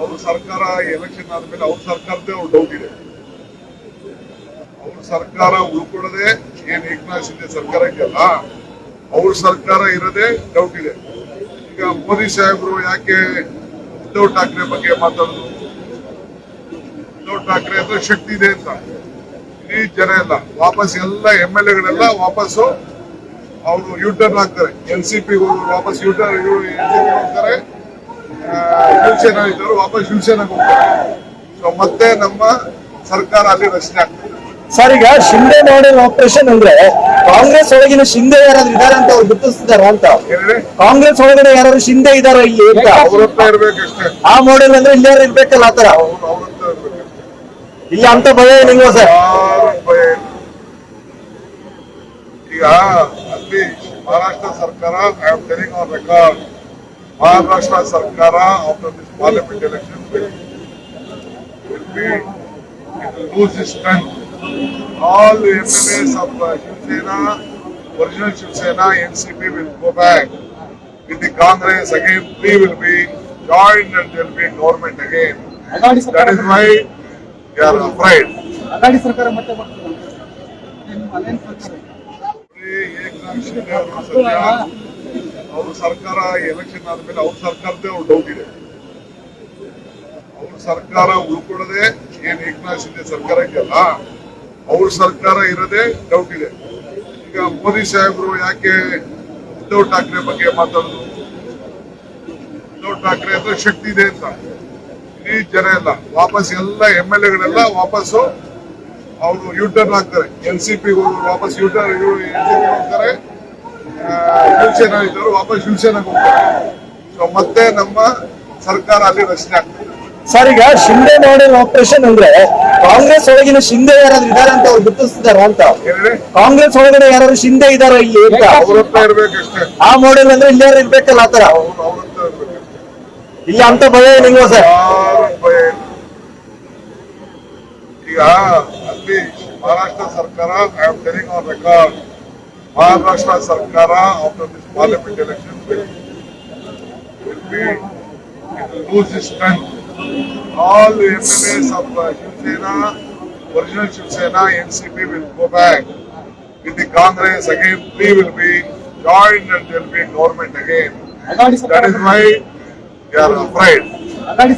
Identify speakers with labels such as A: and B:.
A: ಅವ್ರ ಸರ್ಕಾರ ಎಲೆಕ್ಷನ್ ಆದ್ಮೇಲೆ ಅವ್ರ ಸರ್ಕಾರದೇ ಅವ್ರ ಡೌಟ್ ಇದೆ. ಅವ್ರ ಸರ್ಕಾರ ಉಳ್ಕೊಳ್ಳದೆ ಏನ್ ಏಕನಾಥ್ ಶಿಂದೆ ಸರ್ಕಾರ ಇದೆಯಲ್ಲ, ಅವ್ರ ಸರ್ಕಾರ ಇರದೆ ಡೌಟ್ ಇದೆ. ಈಗ ಮೋದಿ ಸಾಹೇಬ್ರು ಯಾಕೆ ಉದ್ಧವ್ ಠಾಕ್ರೆ ಬಗ್ಗೆ ಮಾತಾಡೋದು? ಉದ್ಧವ್ ಠಾಕ್ರೆ ಅಂದ್ರೆ ಶಕ್ತಿ ಇದೆ ಅಂತ. ಇಡೀ ಜನ ಎಲ್ಲ, ವಾಪಸ್ ಎಲ್ಲ ಎಂ ಎಲ್ ಎಗಳೆಲ್ಲ ವಾಪಸ್ಸು ಅವರು ಯೂಟರ್ನ್ ಆಗ್ತಾರೆ. ಎನ್ ಸಿ ಪಿ ವಾಪಸ್ ಯೂಟರ್ ಟರ್ನ್ ಹೋಗ್ತಾರೆ. ಶಿವಸೇನಾ ಇದ್ದವರು ವಾಪಸ್ ಶಿವಸೇನಾಗೆ ಹೋಗ್ತಾರೆ. ಸೊ ಮತ್ತೆ ನಮ್ಮ ಸರ್ಕಾರ ಅಲ್ಲಿ ರಚನೆ ಆಗ್ತದೆ.
B: ಸರ್ ಈಗ ಶಿಂದೆ ಮಾಡೆಲ್ ಆಪರೇಷನ್ ಅಂದ್ರೆ ಕಾಂಗ್ರೆಸ್ ಒಳಗಿನ ಶಿಂದೆ ಯಾರಾದ್ರೂ ಇದಾರೆ ಅಂತ ಅವ್ರು ಗುರುತಿಸ್ತಾರ ಅಂತ? ಕಾಂಗ್ರೆಸ್ ಒಳಗಡೆ ಯಾರಾದ್ರೂ ಶಿಂದೆ ಇದಾರ ಇಲ್ಲಿ
A: ಇರ್ಬೇಕಷ್ಟೇ
B: ಆ ಮಾಡೆಲ್ ಅಂದ್ರೆ ಇಲ್ಲಿ ಯಾರು ಇರ್ಬೇಕಲ್ಲ ಆತರ ಇಲ್ಲ ಅಂತ ಭಯ ಏನಿಲ್ವಾ ಸರ್.
A: ಈಗ ಅಲ್ಲಿ Maharashtra sarkar I am telling on record Maharashtra sarkar after this parliament election will be lose is strength all M L S of Shiv Sena original Shiv Sena N C P will go back with the Congress again three will
C: be joint
A: and will be government again Aghadi
C: sarkar that is why they are afraid
A: Aghadi sarkar ಅವರು ಸರ್ಕಾರ election ಆದ್ಮೇಲೆ ಅವ್ರ ಸರ್ಕಾರದೇ ಅವ್ರ doubt ಅವ್ರ ಸರ್ಕಾರ ಉಳ್ಕೊಳ್ಳದೆ ಏನ್ ಏಕನಾಥ್ ಶಿಂದೆ ಸರ್ಕಾರಕ್ಕೆಲ್ಲ ಅವ್ರ ಸರ್ಕಾರ ಇರೋದೇ ಡೌಟ್ ಇದೆ. ಈಗ ಮೋದಿ ಸಾಹೇಬ್ರು ಯಾಕೆ ಉದ್ಧವ್ ಠಾಕ್ರೆ ಬಗ್ಗೆ ಮಾತಾಡೋದು? ಉದ್ಧವ್ ಠಾಕ್ರೆ ಅಂದ್ರೆ ಶಕ್ತಿ ಇದೆ ಅಂತ. ಇಡೀ ಜನ ಎಲ್ಲ, ವಾಪಸ್ ಎಲ್ಲ ಎಂ ಎಲ್ ಎಗಳೆಲ್ಲ ವಾಪಸ್ಸು ಅವರು ಯೂಟರ್ನ್ ಆಗ್ತಾರೆ ಎನ್ ಸಿ ಪಿ ವಾಪಸ್ ಯೂಟರ್ ಹೋಗ್ತಾರೆ. ಶಿವಸೇನಾ ಇದ್ದವರು ವಾಪಸ್ ಶಿವಸೇನಾಗ ಹೋಗ್ತಾರೆ. ಸೊ ಮತ್ತೆ ನಮ್ಮ ಸರ್ಕಾರ ಅಲ್ಲಿ ರಚನೆ ಆಗ್ತದೆ.
B: ಸರ್ ಈಗ ಶಿಂದೆ ಮಾಡಿರೋ ಆಪರೇಷನ್ ಅಂದ್ರೆ ಕಾಂಗ್ರೆಸ್ ಒಳಗಿನ ಶಿಂದೆ ಯಾರಾದ್ರೂ ಇದಾರೆ ಅಂತ ಅವ್ರು ಗುರುತಿಸ್ತಾರ ಅಂತ? ಕಾಂಗ್ರೆಸ್ ಒಳಗಡೆ ಯಾರಾದ್ರೂ ಶಿಂದೆ ಇದಾರ ಇಲ್ಲಿ ಅಂತ? ಆ ಮಾಡೆಲ್ ಅಂದ್ರೆ ಇಲ್ಲಿ ಯಾರು ಇರ್ಬೇಕಲ್ಲ ಆತರ ಇಲ್ಲ ಅಂತ ಭಯ ಏನಿಲ್ವಾ ಸರ್
A: ಭಯ ಈಗ ಅಲ್ಲಿ Maharashtra sarkar I am telling on record Maharashtra sarkar after this parliament election will be lose is strength all M L S of Shiv Sena original Shiv Sena N C P will go back with the Congress again three will be
C: joint
A: and
C: will
A: be government again Aghadi that
C: sarkar is why they are afraid Aghadi